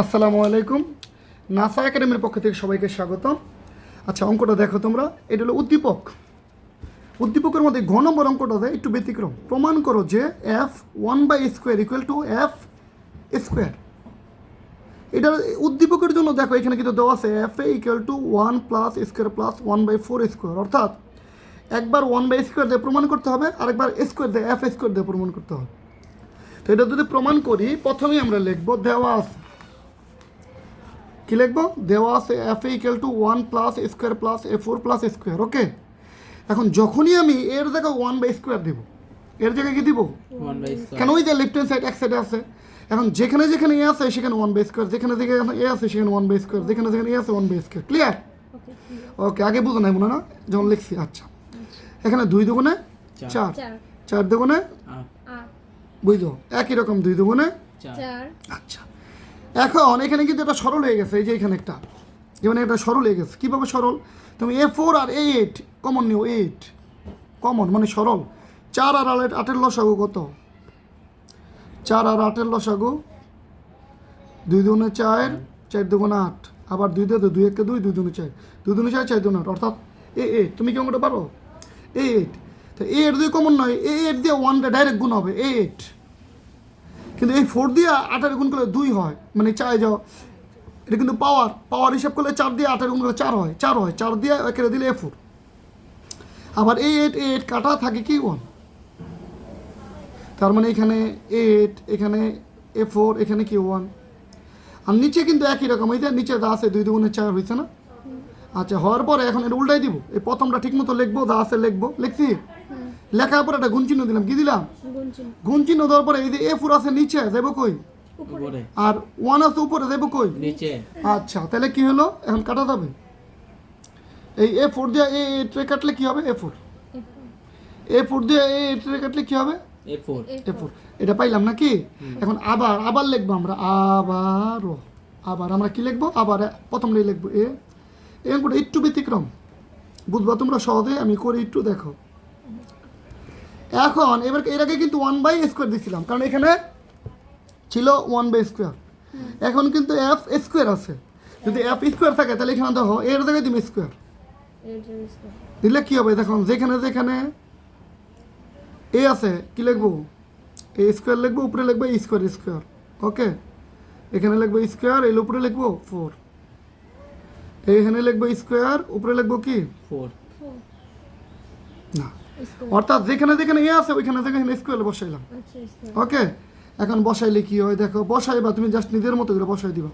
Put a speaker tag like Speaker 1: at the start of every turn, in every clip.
Speaker 1: আসসালামু আলাইকুম। নাসা একাডেমির পক্ষ থেকে সবাইকে স্বাগতম। আচ্ছা অঙ্কটা দেখো তোমরা। এটা হলো উদ্দীপক। উদ্দীপকের মধ্যে ঘ নম্বর অঙ্কটা দেয়, একটু ব্যতিক্রম। প্রমাণ করো যে f one by square equal to f square এটা উদ্দীপকের জন্য দেখো, এখানে কিন্তু দেওয়া আছে f a equal to one plus square plus one by four square অর্থাৎ একবার ওয়ান বাই স্কোয়ার দিয়ে প্রমাণ করতে হবে, আরেকবার স্কোয়ার দিয়ে এফ স্কোয়ার দিয়ে প্রমাণ করতে হবে। তো এটা যদি প্রমাণ করি, প্রথমেই আমরা লিখব দেওয়া আছে কি লিখব? দেওয়া আছে f a equal to one plus square plus a four plus square okay এখন যখনই আমি এর জায়গায় ওয়ান বাই স্কোয়ার দিব এর জায়গায় কি দিব?
Speaker 2: ওয়ান বাই স্কোয়ার
Speaker 1: কেন ওই যে লেফট হ্যান্ড সাইড এক সাইডে আছে? এখন যেখানে যেখানে এ আছে সেখানে ওয়ান বাই স্কোয়ার যেখানে যেখানে এ আছে সেখানে ওয়ান বাই স্কোয়ার যেখানে যেখানে এ আছে one by square clear okay আগে বুঝো নাই মনে না? যখন লিখছি আচ্ছা। এখানে দুই দুগুণে
Speaker 2: চার।
Speaker 1: চার। দুগুণে বুঝলো? একই রকম দুই দুগুণে আচ্ছা। এখন এখানে কিন্তু এটা সরল হয়ে গেছে, এই যে এখানে একটা। যেমন এটা সরল হয়ে গেছে। কীভাবে সরল? তুমি এ ফোর আর এ এইট কমন নিও এইট কমন মানে সরল। চার আর আট আটের লসাগু কত? চার আর আটের লসাগু দুই দুগুণে চার চার দুগুণে আট। আবার দুই দিয়ে দুই একে দুই দুই দুগুণে চার। দুই দুগুণে চার চার দুগুণে আট। অর্থাৎ এ এইট তুমি কি অঙ্কটা পারো? এ এইট তো এ এইট দুই কমন নয় এ এইট দিয়ে ওয়ানটা ডাইরেক্ট গুণ হবে এ এইট কিন্তু এই ফোর দিয়ে আটের গুণ করলে দুই হয়। মানে চাই যাও। এটা কিন্তু পাওয়ার পাওয়ার হিসাব করলে চার দিয়ে আটের গুণ করলে চার হয়। চার হয়। চার দিয়ে একেরে দিলে এ ফোর আবার এই এইট এইট কাটা থাকে কি ওয়ান তার মানে এখানে এইট এখানে এ ফোর এখানে কি ওয়ান আর নিচে কিন্তু একই রকম। হয়েছে নিচে যা আছে, দুই দুগুণে চার হয়েছে না? আচ্ছা হওয়ার পরে এখন এটা উল্টাই দিব। এই প্রথমটা ঠিক মতো লিখব, যা আছে লিখব। লিখছি? লেখার পরে একটা গুণ চিহ্ন দিলাম কি দিলাম? গুণ চিহ্ন দেওয়ার পরে এই যে এ ফোর আছে নিচে যাব কই? আর ওয়ান আছে উপরে যাব কই?
Speaker 2: নিচে।
Speaker 1: আচ্ছা তাহলে কি হলো? এখন কাটা যাবে। এই এ ফোর দিয়ে এ ট্রে কাটলে কি হবে? এ ফোর এ ফোর দিয়ে এ ট্রে কাটলে কি হবে?
Speaker 2: এ ফোর
Speaker 1: এ ফোর এটা পাইলাম নাকি? এখন আবার আবার লিখব আমরা। আবারও আবার আমরা কি লিখব? আবার প্রথমটাই লিখব। এ এ অঙ্কটা একটু ব্যতিক্রম। বুঝবা তোমরা সহজে আমি করি একটু দেখো। এখন এবার এর আগে কিন্তু ওয়ান বাই স্কোয়ার দিছিলাম কারণ এখানে ছিল ওয়ান বাই স্কোয়ার এখন কিন্তু এফ স্কোয়ার আছে। যদি এফ স্কোয়ার থাকে তাহলে এখানে দেখো এর জায়গায় তুমি স্কোয়ার দিলে কি হবে? দেখুন যেখানে যেখানে এ আছে কি লিখব? এ স্কোয়ার লিখব উপরে লিখব স্কোয়ার স্কোয়ার ওকে এখানে লিখব স্কোয়ার এর উপরে লিখব ফোর এখানে লিখব স্কোয়ার উপরে লিখব কি?
Speaker 2: ফোর
Speaker 1: না। অর্থাৎ যেখানে যেখানে এ আছে ওইখানে যেখানে স্কোয়ার বসাইলাম।
Speaker 3: আচ্ছা
Speaker 1: ওকে? এখন বসাইলে কি হয়? দেখো বসাইবা তুমি জাস্ট নিজের মতো করে বসাই দিবা।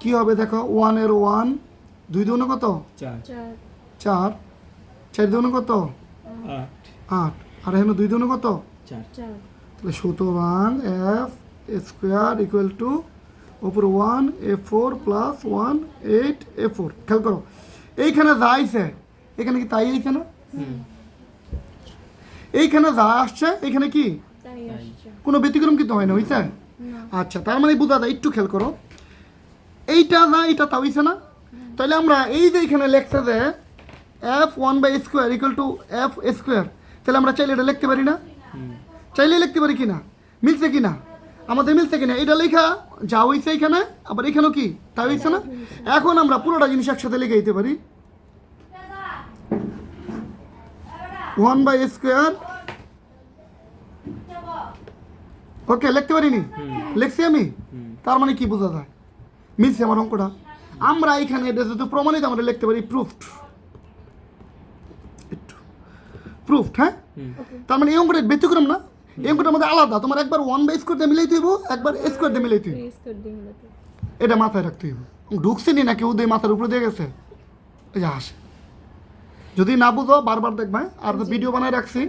Speaker 1: কি হবে? দেখো ওয়ানের ওয়ান দুই দুগুণে কত?
Speaker 2: চার।
Speaker 3: চার।
Speaker 1: চার। কত?
Speaker 2: আট।
Speaker 1: আট। আর এখানে দুই দুগুণে কত? তাহলে সুতরাং এফ স্কোয়ার ইকুয়াল টু ওপর one a four plus one eight a four. খেয়াল করো। এইখানে যাইছে এখানে কি তাই আইছে না?
Speaker 2: হুম।
Speaker 1: এইখানে যা আসছে এখানে কি? কোনো ব্যতিক্রম কিন্তু হয় না হইছে? আচ্ছা তার মানে বুঝা যায় একটু খেয়াল করো। এইটা যা এইটা তা হইছে না? তাহলে আমরা এই যে এখানে লেখছে যে f one by square equal to f square তাহলে আমরা চাইলে এটা লিখতে পারি না? চাইলে লিখতে পারি কিনা? মিলছে কিনা? আমাদের মিলছে কিনা? এটা লেখা যা হয়েছে এখানে আবার এখানেও কি? তা হয়েছে না? এখন আমরা পুরোটা জিনিস একসাথে লিখে দিতে পারি। One by square. ওকে লিখতে পারিনি? লিখছি আমি? তার মানে কি বোঝা যায়? মিলছে আমার অঙ্কটা? আমরা এখানে এটা যদি প্রমাণিত আমরা লিখতে পারি প্রুফড। একটু। প্রুফড হ্যাঁ? তার মানে এই অঙ্কটা ব্যতিক্রম না? এই অঙ্কটা আমাদের আলাদা। তোমার একবার ওয়ান বাই স্কোয়ার দিয়ে মিলাই তুইব একবার স্কোয়ার দিয়ে মিলাই তুইব
Speaker 3: প্রেস করে দিই মূলত
Speaker 1: এটা মাথায় রাখতে হইব। ঢুকছে নি নাকি ওদের মাথার উপরে দিয়ে গেছে। এই যে আসে। যদি না বুঝো বারবার দেখবে। আর ভিডিও বানায় রাখছি।